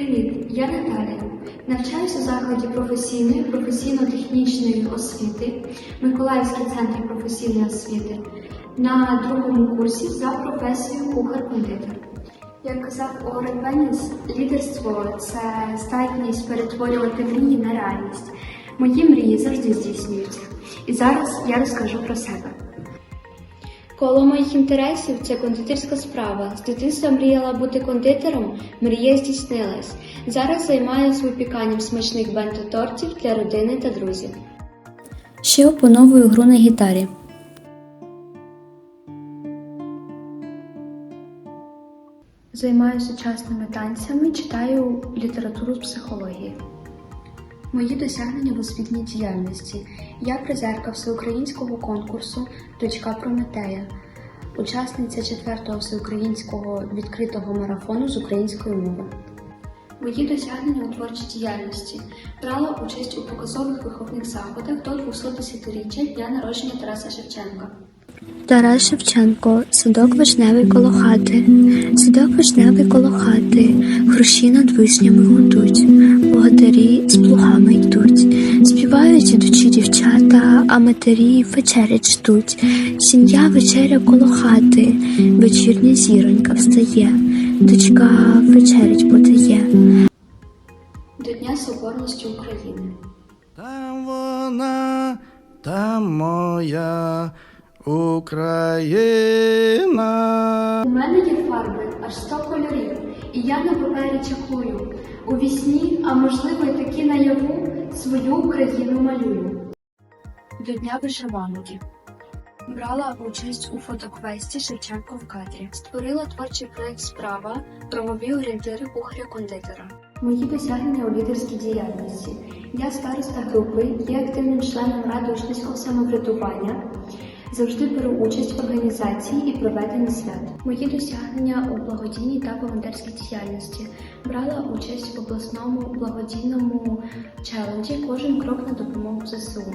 Привіт, я Наталія. Навчаюся у закладі професійної професійно-технічної освіти Миколаївський центр професійної освіти на другому курсі за професією кухар-кондитер. Як казав Орен Веніс, лідерство це здатність перетворювати мрії на реальність. Мої мрії завжди здійснюються. І зараз я розкажу про себе. Коло моїх інтересів це кондитерська справа. З дитинства мріяла бути кондитером, мрія здійснилась. Зараз займаюся випіканням смачних бенто-тортів для родини та друзів. Ще опановую гру на гітарі. Займаюся сучасними танцями, читаю літературу з психології. Мої досягнення в освітній діяльності. Я призерка всеукраїнського конкурсу Дочка Прометея, учасниця 4-го всеукраїнського відкритого марафону з української мови. Мої досягнення у творчій діяльності брала участь у показових виховних заходах до 210-річчя дня народження Тараса Шевченка. Тарас Шевченко, садок вишневий коло хати, садок вишневий коло хати, хрущі над вишнями гудуть, богатирі з плугами йдуть, співають ідучі дівчата, а матері вечерять ждуть. Сім'я вечеря коло хати, вечірня зіронька встає, дочка вечерять подає. До Дня Соборності України. Там вона, там моя Україна. У мене є фарби аж 100 кольорів, і я на папері чаклую. У вісні, а можливо, й таки наяву свою Україну малюю. До Дня вишиванки. Брала участь у фотоквесті Шевченко в кадрі. Створила творчий проект Справа правові орієнтири кухаря-кондитера. Мої досягнення у лідерській діяльності. Я староста групи, є активним членом ради учнівського самоврядування. Завжди беру участь в організації і проведенні свят. Мої досягнення у благодійній та волонтерській діяльності брала участь в обласному благодійному челенджі Кожен крок на допомогу ЗСУ.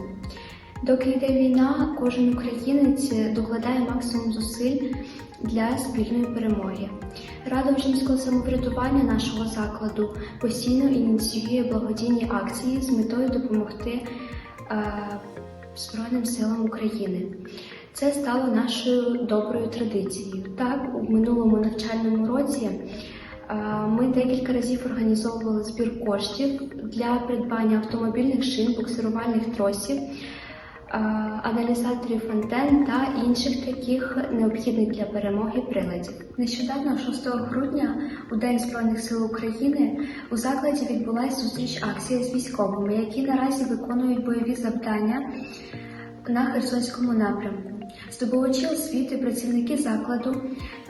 Доки йде війна, кожен українець докладає максимум зусиль для спільної перемоги. Рада учнівського самоврядування нашого закладу постійно ініціює благодійні акції з метою допомогти е, Збройним силам України. Це стало нашою доброю традицією. Так, у минулому навчальному році е, ми декілька разів організовували збір коштів для придбання автомобільних шин, буксирувальних тросів, аналізаторів антенн та інших таких необхідних для перемоги приладів. Нещодавно, 6 грудня, у День Збройних сил України, у закладі відбулася зустріч акція з військовими, які наразі виконують бойові завдання на Херсонському напрямку. Здобувачі освіти, працівники закладу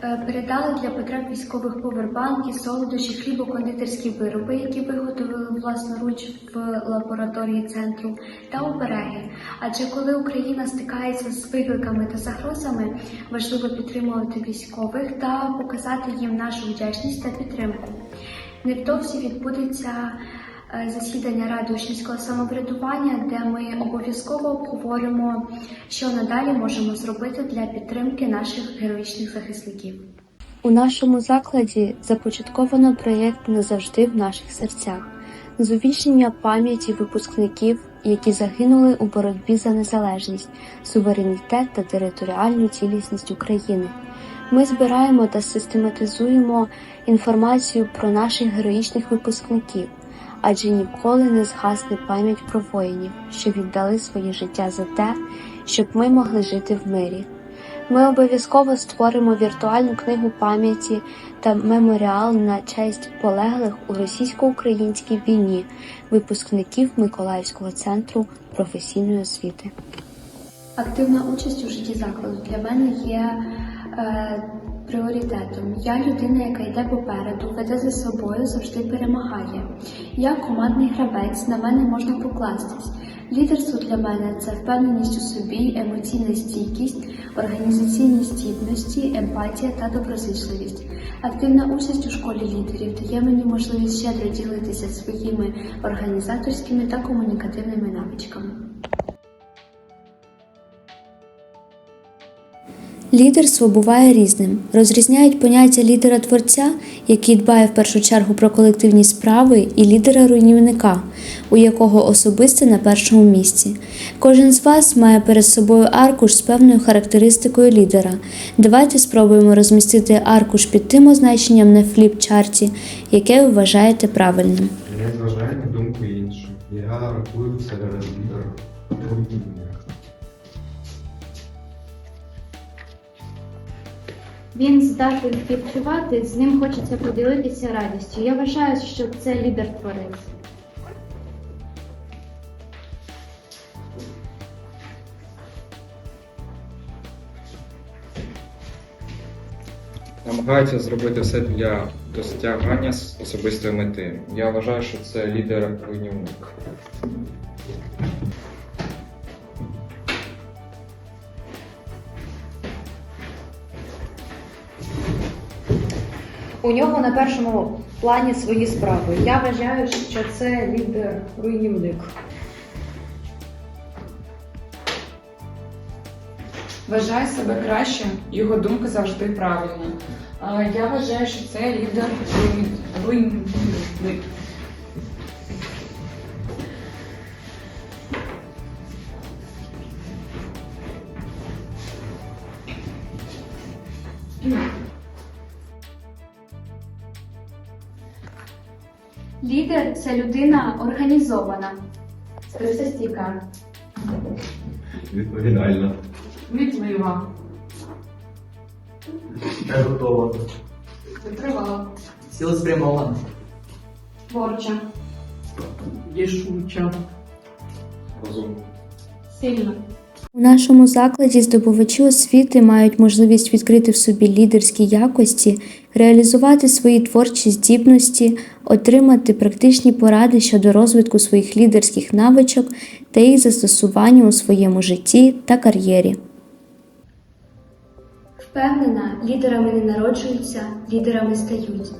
е, передали для потреб військових повербанки, солодощі, хлібокондитерські вироби, які виготовили власноруч в лабораторії центру, та обереги. Адже коли Україна стикається з викликами та загрозами, важливо підтримувати військових та показати їм нашу вдячність та підтримку. Невдовзі відбудеться засідання Ради учнівського самоврядування, де ми обов'язково обговоримо, що надалі можемо зробити для підтримки наших героїчних захисників. У нашому закладі започатковано проєкт назавжди в наших серцях з увічнення пам'яті випускників, які загинули у боротьбі за незалежність, суверенітет та територіальну цілісність України. Ми збираємо та систематизуємо інформацію про наших героїчних випускників, адже ніколи не згасне пам'ять про воїнів, що віддали своє життя за те, щоб ми могли жити в мирі. Ми обов'язково створимо віртуальну книгу пам'яті та меморіал на честь полеглих у російсько-українській війні випускників Миколаївського центру професійної освіти. Активна участь у житті закладу для мене є е, пріоритетом. Я людина, яка йде попереду, веде за собою, завжди перемагає. Я командний гравець, на мене можна покластись. Лідерство для мене це впевненість у собі, емоційна стійкість, організаційні здібності, емпатія та доброзичливість. Активна участь у школі лідерів дає мені можливість щедро ділитися своїми організаторськими та комунікативними навичками. Лідерство буває різним. Розрізняють поняття лідера творця, який дбає в першу чергу про колективні справи, і лідера руйнівника, у якого особисте на першому місці. Кожен з вас має перед собою аркуш з певною характеристикою лідера. Давайте спробуємо розмістити аркуш під тим означенням на фліп-чарті, яке ви вважаєте правильним. Не зважаю на думку інших. Я рахую себе лідером. Він здатний співчувати, з ним хочеться поділитися радістю. Я вважаю, що це лідер творець. намагається зробити все для досягання особистої мети. Я вважаю, що це лідер руйнівник. У нього на першому плані свої справи. Я вважаю, що це лідер руйнівник. Вважає себе кращим, його думка завжди правильна. А Я вважаю, що це лідер руйн- Лідер це людина організована, стресостійка, Відповідально. Кмітлива, Не готова. витривала, Цілеспрямована. творча, Рішуча. Розумно. сильна. У нашому закладі здобувачі освіти мають можливість відкрити в собі лідерські якості, реалізувати свої творчі здібності, отримати практичні поради щодо розвитку своїх лідерських навичок та їх застосування у своєму житті та кар'єрі. Впевнена, лідерами не народжуються, лідерами стають.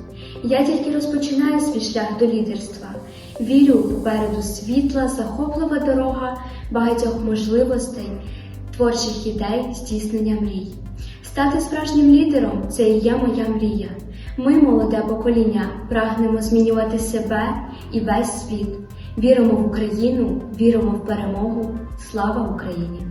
Я тільки розпочинаю свій шлях до лідерства. Вірю попереду світла, захоплива дорога багатьох можливостей, творчих ідей, здійснення мрій. Стати справжнім лідером це і є моя мрія. Ми, молоде покоління, прагнемо змінювати себе і весь світ. Віримо в Україну, віримо в перемогу. Слава Україні!